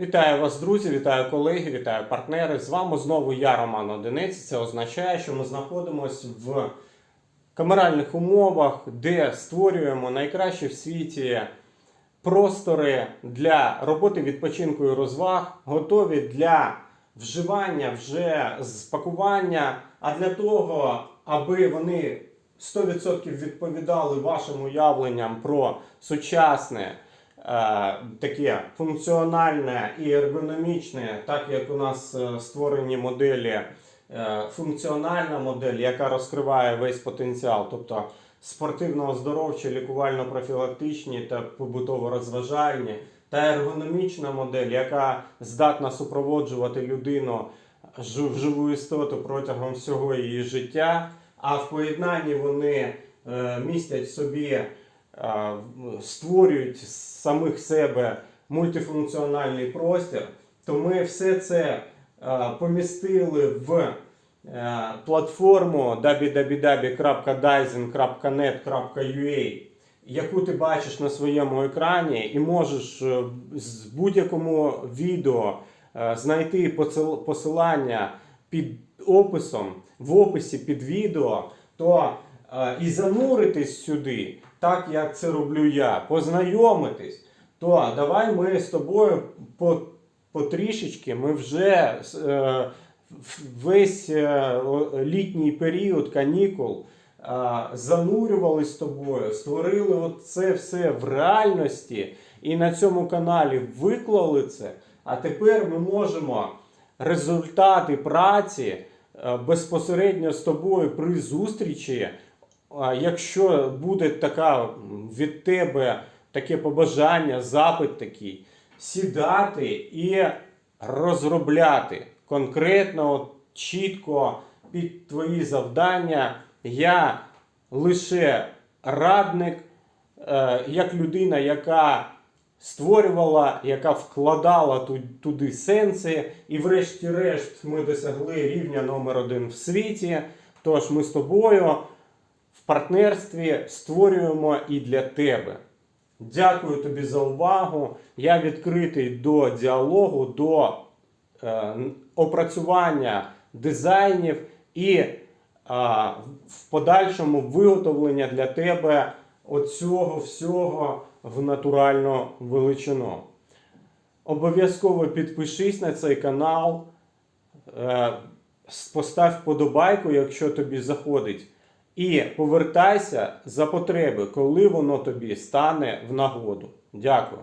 Вітаю вас, друзі, вітаю колеги, вітаю партнери. З вами знову я, Роман Одиниць. Це означає, що ми знаходимося в камеральних умовах, де створюємо найкращі в світі простори для роботи відпочинку і розваг, готові для вживання вже з пакування, а для того, аби вони 100% відповідали вашим уявленням про сучасне. Е, Таке функціональне і ергономічне, так як у нас е, створені моделі, е, функціональна модель, яка розкриває весь потенціал, тобто спортивно-оздоровчі, лікувально-профілактичні та побутово-розважальні, та ергономічна модель, яка здатна супроводжувати людину в живу істоту протягом всього її життя. А в поєднанні вони містять в собі, створюють з самих себе мультифункціональний простір, то ми все це помістили в е, платформу www.dyson.net.ua, яку ти бачиш на своєму екрані, і можеш е, з будь-якому відео е, знайти посилання під описом, в описі під відео, то і зануритись сюди, так як це роблю я, познайомитись, то давай ми з тобою по, потрішечки, ми вже е, весь е, літній період канікул занурювались з тобою, створили це все в реальності і на цьому каналі виклали це. А тепер ми можемо результати праці е, безпосередньо з тобою при зустрічі. Якщо буде така від тебе таке побажання, запит такий, сідати і розробляти конкретно, чітко під твої завдання. Я лише радник, е, як людина, яка створювала, яка вкладала туди сенси, і врешті-решт ми досягли рівня номер один в світі. Тож ми з тобою в партнерстві створюємо і для тебе. Дякую тобі за увагу. Я відкритий до діалогу, до е, опрацювання дизайнів і а, в подальшому виготовлення для тебе оцього всього в натуральну величину. Обов'язково підпишись на цей канал, е, постав вподобайку, якщо тобі заходить, і повертайся за потреби, коли воно тобі стане в нагоду. Дякую.